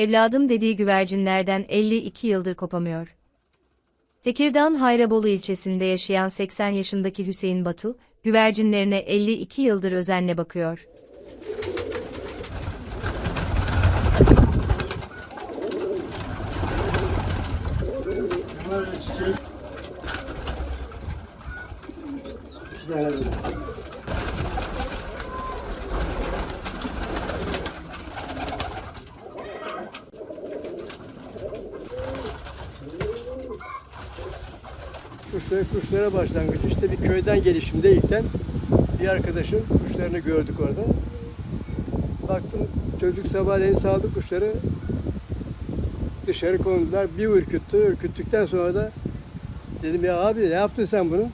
evladım dediği güvercinlerden 52 yıldır kopamıyor. Tekirdağ'ın Hayrabolu ilçesinde yaşayan 80 yaşındaki Hüseyin Batu, güvercinlerine 52 yıldır özenle bakıyor. Kuşlara, kuşlara başlangıç. İşte bir köyden gelişimde ilkten bir arkadaşım kuşlarını gördük orada. Baktım çocuk sabahleyin saldı kuşları dışarı kondular. Bir ürküttü. Ürküttükten sonra da dedim ya abi ne yaptın sen bunu?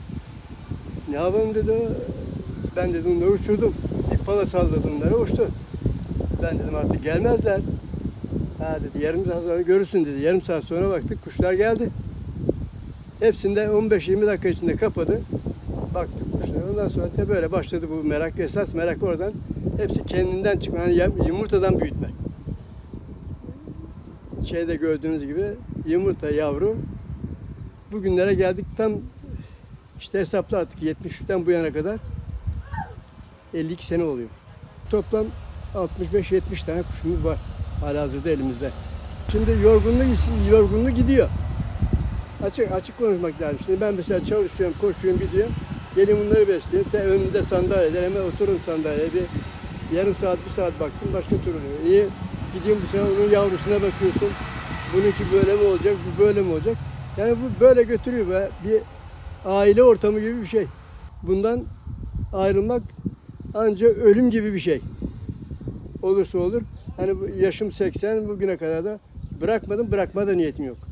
Ne yapalım dedi. Ben dedim onları uçurdum. Bir pala salladım onları uçtu. Ben dedim artık gelmezler. Ha dedi yarım saat sonra görürsün dedi. Yarım saat sonra baktık kuşlar geldi. Hepsinde 15-20 dakika içinde kapadı. Baktık kuşlara. Ondan sonra da böyle başladı bu merak. Esas merak oradan. Hepsi kendinden çıkma. Yum- yumurtadan büyütme. Şeyde gördüğünüz gibi yumurta yavru. Bugünlere geldik tam işte hesapla artık 73'ten bu yana kadar 52 sene oluyor. Toplam 65-70 tane kuşumuz var halihazırda elimizde. Şimdi yorgunluk, yorgunluk gidiyor. Açık açık konuşmak lazım. Şimdi ben mesela çalışıyorum, koşuyorum, gidiyorum. Gelin bunları besliyorum. Te önünde sandalyeler hemen otururum sandalyeye. Bir yarım saat, bir saat baktım başka türlü. Niye? Gidiyorum bu sefer onun yavrusuna bakıyorsun. Bununki böyle mi olacak, bu böyle mi olacak? Yani bu böyle götürüyor. Be. Bir aile ortamı gibi bir şey. Bundan ayrılmak ancak ölüm gibi bir şey. Olursa olur. Hani yaşım 80 bugüne kadar da bırakmadım, bırakma da niyetim yok.